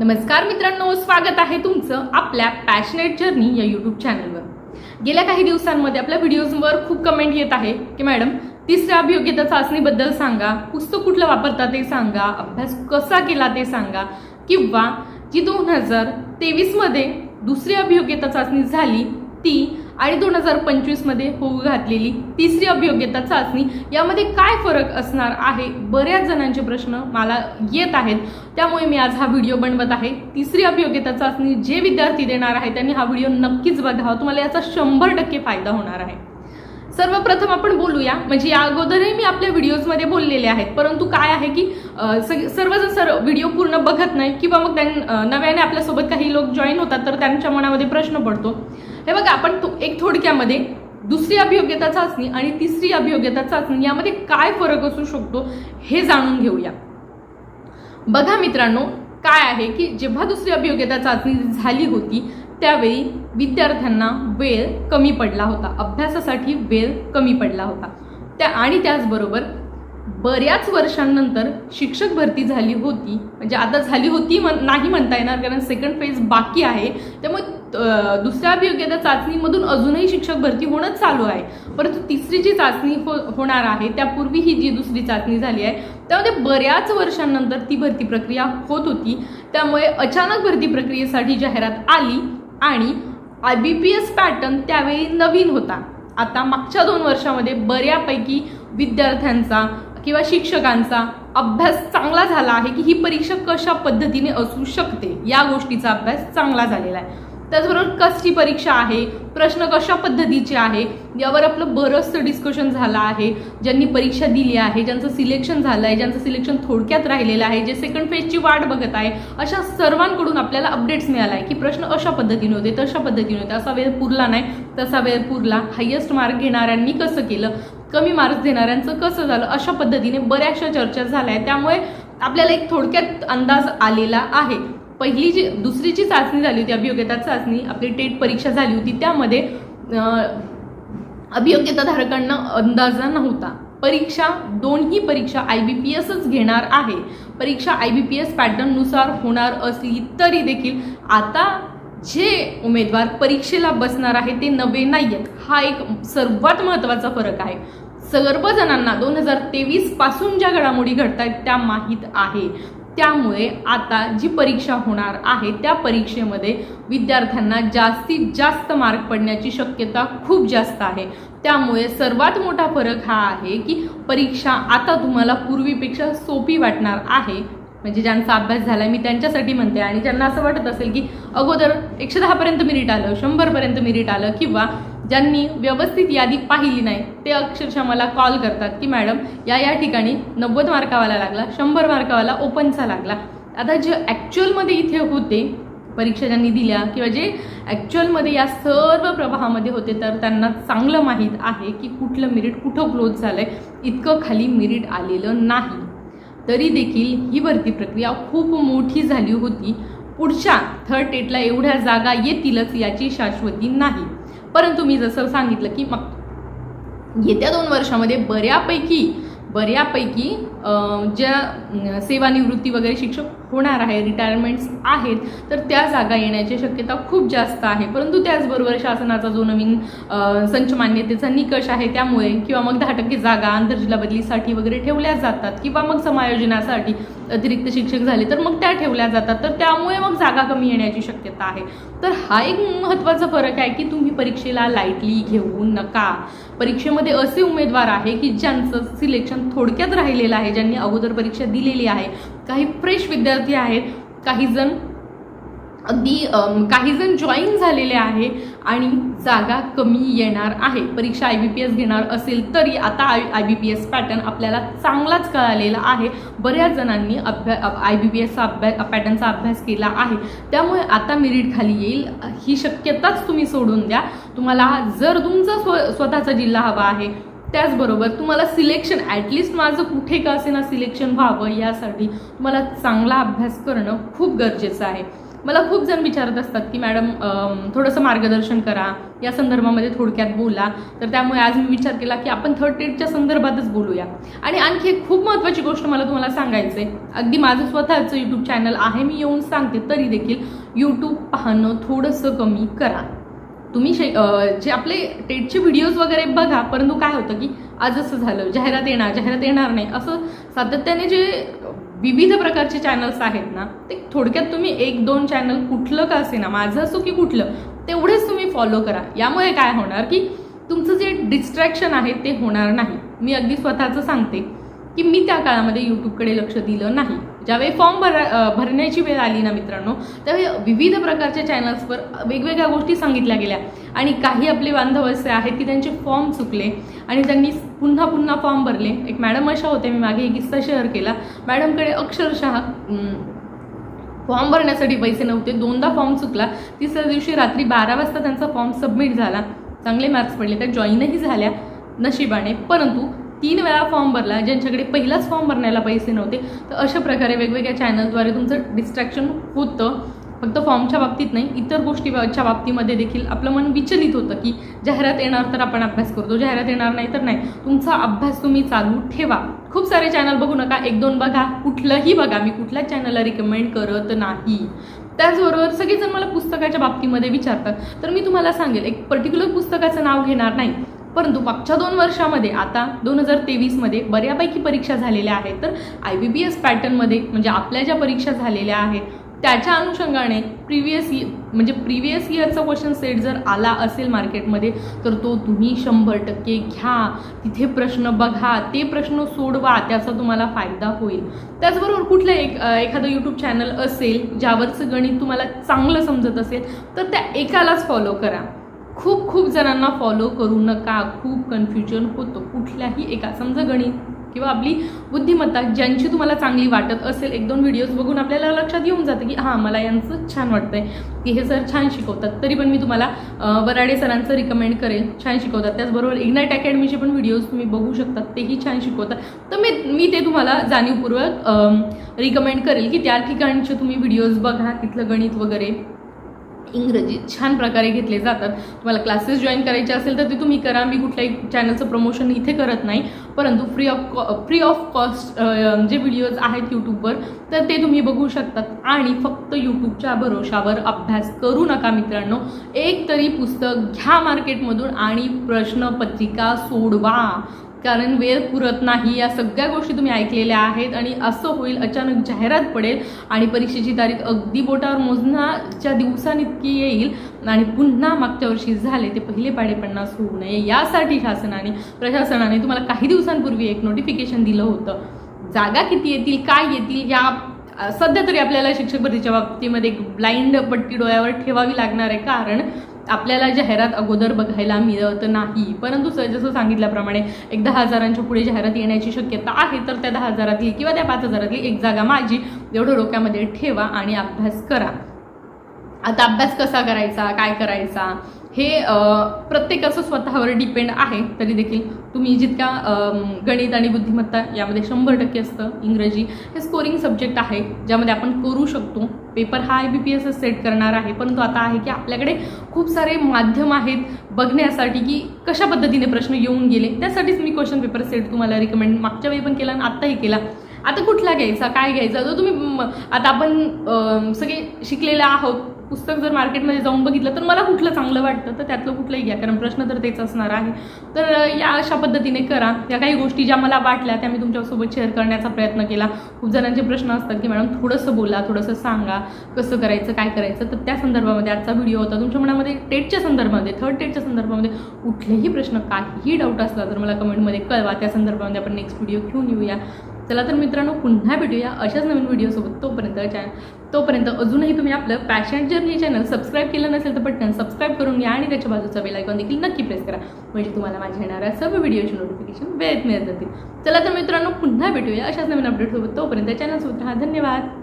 नमस्कार मित्रांनो स्वागत आहे तुमचं आपल्या पॅशनेट जर्नी या यूट्यूब चॅनलवर गेल्या काही दिवसांमध्ये आपल्या व्हिडिओजवर खूप कमेंट येत आहे की मॅडम तिसऱ्या अभियोग्यता चाचणीबद्दल सांगा पुस्तक कुठलं वापरता ते सांगा अभ्यास कसा केला ते सांगा किंवा जी दोन हजार तेवीसमध्ये दुसरी अभियोग्यता चाचणी झाली ती आणि दोन हजार पंचवीसमध्ये होऊ घातलेली तिसरी अभियोग्यता चाचणी यामध्ये काय फरक असणार आहे? बऱ्याच जणांचे प्रश्न मला येत आहेत. त्यामुळे मी आज हा व्हिडिओ बनवत आहे. तिसरी अभियोग्यता चाचणी जे विद्यार्थी देणार आहे त्यांनी हा व्हिडिओ नक्कीच बघावा. तुम्हाला याचा शंभर टक्के फायदा होणार आहे. सर्वप्रथम आपण बोलूया. म्हणजे या अगोदरही मी आपल्या व्हिडिओजमध्ये बोललेले आहेत. परंतु काय आहे की सर्वजण सर व्हिडिओ पूर्ण बघत नाही किंवा मग त्यां नव्याने आपल्यासोबत काही लोक जॉईन होतात तर त्यांच्या मनामध्ये प्रश्न पडतो. हे बघा आपण तो- एक थोडक्यामध्ये दुसरी अभियोग्यता चाचणी आणि तिसरी अभियोग्यता चाचणी यामध्ये काय फरक असू शकतो हे जाणून घेऊया. बघा मित्रांनो काय आहे की जेव्हा दुसरी अभियोग्यता चाचणी झाली होती त्यावेळी विद्यार्थ्यांना वेळ कमी पडला होता. अभ्यासासाठी वेळ कमी पडला होता. त्या आणि त्याचबरोबर बऱ्याच वर्षांनंतर शिक्षक भरती झाली होती. म्हणजे आता झाली होती म्हण नाही म्हणता येणार कारण सेकंड फेज बाकी आहे. त्यामुळे दुसऱ्या अभियोग्यता चाचणीमधून अजूनही शिक्षक भरती होणं चालू आहे. परंतु तिसरी जी चाचणी हो होणार आहे त्यापूर्वी ही जी दुसरी चाचणी झाली आहे त्यामध्ये बऱ्याच वर्षांनंतर ती भरती प्रक्रिया होत होती. त्यामुळे अचानक भरती प्रक्रियेसाठी जाहिरात आली आणि I B P S pattern त्यावेळी नवीन होता. आता मागच्या दोन वर्षामध्ये बऱ्यापैकी विद्यार्थ्यांचा किंवा शिक्षकांचा अभ्यास चांगला झाला आहे की ही परीक्षा कशा पद्धतीने असू शकते? या गोष्टीचा अभ्यास चांगला झालेला आहे. त्याचबरोबर कसली परीक्षा आहे? प्रश्न कशा पद्धतीचे आहे? यावर आपलं बरंचसं डिस्कशन झालं आहे. ज्यांनी परीक्षा दिली आहे ज्यांचं सिलेक्शन झालं आहे ज्यांचं सिलेक्शन थोडक्यात राहिलेलं आहे जे सेकंड फेजची वाट बघत आहे अशा सर्वांकडून आपल्याला अपडेट्स मिळाला आहे की प्रश्न अशा पद्धतीने होते तशा पद्धतीने होते. असा वेळ पुरला नाही तसा वेळ पुरला. हायेस्ट मार्क घेणाऱ्यांनी कसं केलं? कमी मार्क्स देणाऱ्यांचं कसं झालं? अशा पद्धतीने बऱ्याचशा चर्चा झाल्या आहेत. त्यामुळे आपल्याला एक थोडक्यात अंदाज आलेला आहे. पहिली जी दुसरी जी चाचणी झाली होती अभियोग्यता चाचणी आपली टेट परीक्षा झाली होती त्यामध्ये अभियोग्यताधारकांना अंदाजा नव्हता. परीक्षा दोन्ही परीक्षा आय बी पी एसच घेणार आहे. परीक्षा आय बी पी एस पॅटर्ननुसार होणार असली तरी देखील आता जे उमेदवार परीक्षेला बसणार आहे ते नवे नाही आहेत हा एक सर्वात महत्त्वाचा फरक आहे. सर्वजणांना दोन हजार तेवीसपासून ज्या घडामोडी घडत आहेत त्या माहीत आहे. त्यामुळे आता जी परीक्षा होणार आहे त्या परीक्षेमध्ये विद्यार्थ्यांना जास्तीत जास्त मार्क पडण्याची शक्यता खूप जास्त आहे. त्यामुळे सर्वात मोठा फरक हा आहे की परीक्षा आता तुम्हाला पूर्वीपेक्षा सोपी वाटणार आहे म्हणजे ज्यांचा अभ्यास झाला मी त्यांच्यासाठी म्हणते. आणि ज्यांना असं वाटत असेल की अगोदर एकशे दहापर्यंत मिनिट आलं शंभरपर्यंत मिनिट आलं किंवा ज्यांनी व्यवस्थित यादी पाहिली नाही ते अक्षरशः मला कॉल करतात की मॅडम या या ठिकाणी नव्वद मार्कावाला लागला शंभर मार्कावाला ओपनचा लागला. आता जे ॲक्च्युअलमध्ये इथे होते परीक्षा ज्यांनी दिल्या किंवा जे ॲक्च्युअलमध्ये या सर्व प्रवाहामध्ये होते तर त्यांना चांगलं माहीत आहे की कुठलं मिरिट कुठं क्लोज झालं आहे इतकं खाली मिरिट आलेलं नाही. तरी देखील ही भरती प्रक्रिया खूप मोठी झाली होती. पुढच्या थर्ड टेटला एवढ्या जागा येतीलच याची शाश्वती नाही. परंतु मी जसं सांगितलं की मग येत्या दोन वर्षामध्ये बऱ्यापैकी बऱ्यापैकी ज्या सेवानिवृत्ती वगैरे शिक्षक होणार आहे रिटायरमेंट्स आहेत तर त्या जागा येण्याची शक्यता खूप जास्त आहे. परंतु त्याचबरोबर शासनाचा जो नवीन संच मान्यतेचा निकष आहे त्यामुळे किंवा मग दहा टक्के जागा आंतरजिल्हा बदलीसाठी वगैरे ठेवल्या जातात किंवा मग समायोजनासाठी अतिरिक्त शिक्षक झाले तर मग त्या ठेवल्या जातात तर त्यामुळे मग जागा कमी येण्याची शक्यता आहे. तर हा एक महत्त्वाचा फरक आहे की तुम्ही परीक्षेला लाईटली घेऊ नका. परीक्षेमध्ये असे उमेदवार आहे की ज्यांचं सिलेक्शन थोडक्यात राहिलेलं आहे ज्यांनी अगोदर परीक्षा दिलेली आहे. काही फ्रेश विद्यार्थी आहेत काही जण अगदी काही जण जॉईन झालेले आहे आणि जागा कमी येणार आहे. परीक्षा आय बी पी एस घेणार असेल तरी आता I I B P S pattern आपल्याला चांगलाच कळालेला आहे. बऱ्याच जणांनी अभ्या आय बी पी एसचा अभ्यास पॅटर्नचा अभ्यास केला आहे. त्यामुळे आता मेरिट खाली येईल. ही शक्यताच तुम्ही सोडून द्या. तुम्हाला जर तुमचा स्व स्वतःचा जिल्हा हवा आहे त्याचबरोबर तुम्हाला सिलेक्शन ॲटलिस्ट माझं कुठे का असेना सिलेक्शन व्हावं यासाठी तुम्हाला चांगला अभ्यास करणं खूप गरजेचं आहे. मला खूप जण विचारत असतात की मॅडम थोडंसं मार्गदर्शन करा या संदर्भामध्ये थोडक्यात बोला. तर त्यामुळे आज मी विचार केला की आपण थर्ड एडच्या संदर्भातच बोलूया. आणि आणखी एक खूप महत्त्वाची गोष्ट मला तुम्हाला सांगायचं आहे अगदी माझं स्वतःचं यूट्यूब चॅनल आहे मी येऊन सांगते तरी देखील यूट्यूब पाहणं थोडंसं कमी करा. तुम्ही शे जे आपले टेटचे व्हिडिओज वगैरे बघा परंतु काय होतं की आज असं झालं जाहिरात येणार जाहिरात येणार नाही असं सातत्याने जे विविध प्रकारचे चॅनल्स आहेत ना ते थोडक्यात तुम्ही एक दोन चॅनल कुठलं का असे ना माझं असो की कुठलं तेवढेच तुम्ही फॉलो करा. यामुळे काय होणार की तुमचं जे डिस्ट्रॅक्शन आहे ते होणार नाही. मी अगदी स्वतःचं सांगते. की मी त्या काळामध्ये यूट्यूबकडे लक्ष दिलं नाही. ज्यावेळी फॉर्म भरा भरण्याची वेळ आली ना मित्रांनो त्यावेळी विविध प्रकारच्या चॅनल्सवर वेगवेगळ्या गोष्टी सांगितल्या गेल्या. आणि काही आपले बांधव असे आहेत की त्यांचे फॉर्म चुकले आणि त्यांनी पुन्हा पुन्हा फॉर्म भरले. एक मॅडम अशा होत्या मी मागे एक किस्सा शेअर केला. मॅडमकडे अक्षरशः फॉर्म भरण्यासाठी पैसे नव्हते. दोनदा फॉर्म चुकला. तिसऱ्या दिवशी रात्री बारा वाजता त्यांचा फॉर्म सबमिट झाला. चांगले मार्क्स पडले त्या जॉईनही झाल्या नशिबाने. परंतु तीन वेळा फॉर्म भरला ज्यांच्याकडे पहिलाच फॉर्म भरण्याला पैसे नव्हते तर अशा प्रकारे वेगवेगळ्या चॅनलद्वारे तुमचं डिस्ट्रॅक्शन होतं. फक्त फॉर्मच्या बाबतीत नाही इतर गोष्टीच्या बाबतीमध्ये देखील आपलं मन विचलित होतं की जाहिरात येणार तर आपण अभ्यास करतो जाहिरात येणार नाही तर नाही. तुमचा अभ्यास तुम्ही चालू ठेवा. खूप सारे चॅनल बघू नका एक दोन बघा कुठलंही बघा मी कुठल्याच चॅनलला रिकमेंड करत नाही. त्याचबरोबर सगळेजण मला पुस्तकाच्या बाबतीमध्ये विचारतात. तर मी तुम्हाला सांगेल एक पर्टिक्युलर पुस्तकाचं नाव घेणार नाही. परंतु मागच्या दोन वर्षामध्ये आता दोन हजार तेवीसमध्ये बऱ्यापैकी परीक्षा झालेल्या आहेत. तर आय बी बी एस पॅटर्नमध्ये म्हणजे आपल्या ज्या परीक्षा झालेल्या आहेत त्याच्या अनुषंगाने प्रिव्हियस इयर म्हणजे प्रिव्हियस इयरचा क्वेश्चन सेट जर आला असेल मार्केटमध्ये तर तो तुम्ही शंभर टक्के घ्या. तिथे प्रश्न बघा ते प्रश्न सोडवा त्याचा तुम्हाला फायदा होईल. त्याचबरोबर कुठलं एक एखादं यूट्यूब चॅनल असेल ज्यावरचं गणित तुम्हाला चांगलं समजत असेल तर त्या एकालाच फॉलो करा. खूप खूप जणांना फॉलो करू नका. खूप कन्फ्युजन होतं. कुठल्याही एका समजा गणित किंवा आपली बुद्धिमत्ता ज्यांची तुम्हाला चांगली वाटत असेल एक दोन व्हिडिओज बघून आपल्याला लक्षात येऊन जातं की हां मला यांचं छान वाटतंय. की हे सर छान शिकवतात. तरी पण मी तुम्हाला वराडे सरांचं रिकमेंड करेल. छान शिकवतात. त्याचबरोबर इग्नाईट अकॅडमीचे पण व्हिडिओज तुम्ही बघू शकतात. तेही छान शिकवतात. तर मी मी ते तुम्हाला जाणीवपूर्वक रिकमेंड करेल की त्या ठिकाणचे तुम्ही व्हिडिओज बघा. तिथलं गणित वगैरे. इंग्रजी छान प्रकारे घेतले जातात. तुम्हाला क्लासेस जॉईन करायचे असेल तर ते तुम्ही करा. मी कुठल्याही चॅनलचं प्रमोशन इथे करत नाही. परंतु free of co free of cost जे व्हिडिओज आहेत यूट्यूबवर तर ते तुम्ही बघू शकतात. आणि फक्त यूट्यूबच्या भरोशावर अभ्यास करू नका मित्रांनो. एक तरी पुस्तक घ्या मार्केटमधून आणि प्रश्नपत्रिका सोडवा. कारण वेळ पुरत नाही या सगळ्या गोष्टी तुम्ही ऐकलेल्या आहेत आणि असं होईल अचानक जाहिरात पडेल आणि परीक्षेची तारीख अगदी बोटावर मोजण्याच्या दिवसांइतकी येईल आणि पुन्हा मागच्या वर्षी झाले ते पहिले पाडे पन्नास होऊ नये. यासाठी शासनाने प्रशासनाने तुम्हाला काही दिवसांपूर्वी एक नोटिफिकेशन दिलं होतं. जागा किती येतील काय येतील या सध्या तरी आपल्याला शिक्षक भरतीच्या बाबतीमध्ये एक ब्लाइंड पट्टी डोळ्यावर ठेवावी लागणार आहे कारण आपल्याला जाहिरात अगोदर बघायला मिळत नाही. परंतु सर जसं सांगितल्याप्रमाणे एक दहा हजारांच्या पुढे जाहिरात येण्याची शक्यता आहे तर त्या दहा हजारातली किंवा त्या पाच हजारातली एक जागा माझी. एवढं डोक्यामध्ये ठेवा आणि अभ्यास करा. आता अभ्यास कसा करायचा? काय करायचा? हे प्रत्येकाचं स्वतःवर डिपेंड आहे. तरी देखील तुम्ही जितक्या गणित आणि बुद्धिमत्ता यामध्ये शंभर टक्के असतं इंग्रजी हे स्कोरिंग सब्जेक्ट आहे ज्यामध्ये आपण करू शकतो. पेपर हा I B P S set करणार आहे परंतु आता आहे की आपल्याकडे खूप सारे माध्यम आहेत बघण्यासाठी की कशा पद्धतीने प्रश्न येऊन गेले. त्यासाठीच मी क्वेश्चन पेपर सेट तुम्हाला रिकमेंड मागच्या वेळी पण केला आणि आत्ताही केला. आता कुठला घ्यायचा काय घ्यायचा? तर तुम्ही आता आपण सगळे शिकलेले आहोत पुस्तक जर मार्केटमध्ये जाऊन बघितलं तर मला कुठलं चांगलं वाटतं? तर त्यातलं कुठलंही घ्या कारण प्रश्न तर तेच असणार आहे. तर या अशा पद्धतीने करा. या काही गोष्टी ज्या मला वाटल्या त्या मी तुमच्यासोबत शेअर करण्याचा प्रयत्न केला. खूप जणांचे प्रश्न असतात की मॅडम थोडंसं बोला थोडंसं सांगा. कसं करायचं काय करायचं? तर त्या संदर्भामध्ये आजचा व्हिडिओ होता. तुमच्या मनामध्ये टेटच्या संदर्भामध्ये थर्ड टेटच्या संदर्भामध्ये कुठलेही प्रश्न काहीही डाऊट असला तर मला कमेंटमध्ये कळवा. त्या संदर्भामध्ये आपण नेक्स्ट व्हिडिओ घेऊन येऊया. चला तर मित्रांनो पुन्हा भेटूया अशाच नवीन व्हिडिओसोबत तोपर्यंत चॅनल तोपर्यंत अजूनही तुम्ही आपलं पॅशन जर्नी चॅनल सबस्क्राईब केलं नसेल तर पटकन सबस्क्राईब करून घ्या आणि त्याच्या बाजूचा बेल आयकॉन देखील नक्की प्रेस करा. म्हणजे तुम्हाला माझ्या येणाऱ्या सर्व व्हिडिओची नोटिफिकेशन वेळेत मिळत जातील. चला तर मित्रांनो पुन्हा भेटूया अशाच नवीन अपडेटसोबत तोपर्यंत चॅनलसोबत राहा. धन्यवाद.